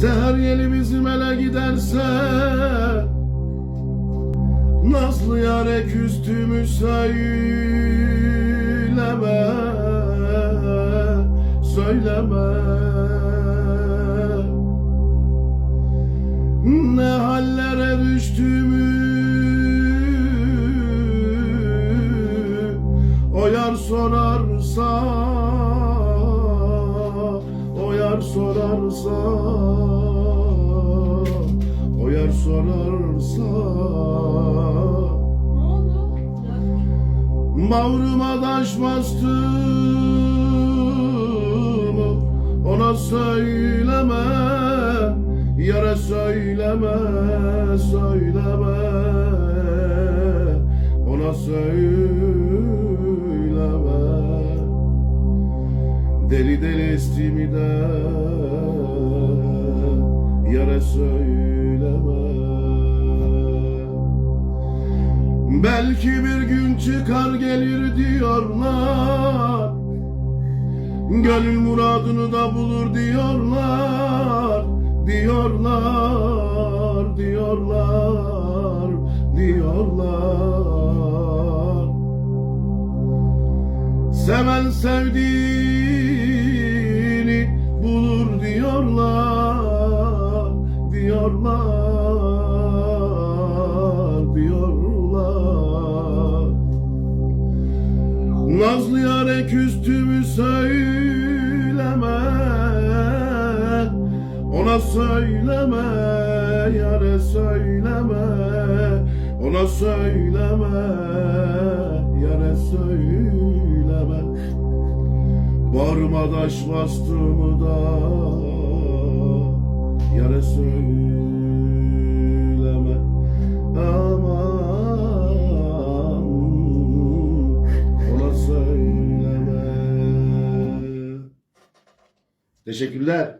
Seher yeli bizim ele giderse Nazlı yare küstümü söyleme Söyleme. Ne hallere düştüğümü O yar sorarsa O yar sorarsa O yar sorarsa. Mavruma taş bastım Ona söyleme Yara söyleme Söyleme. Ona söyleme Deli deli estiğimi de Yara söyleme. Belki bir gün çıkar gelir diyorlar. Gönül muradını da bulur diyorlar. Diyorlar, diyorlar, diyorlar. Seven sevdiğini Diyorlar Nazlı yare küstümü söyleme Ona söyleme yare söyleme Ona söyleme yare söyleme. Bağrıma taş bastığımı da yare söyleme Teşekkürler.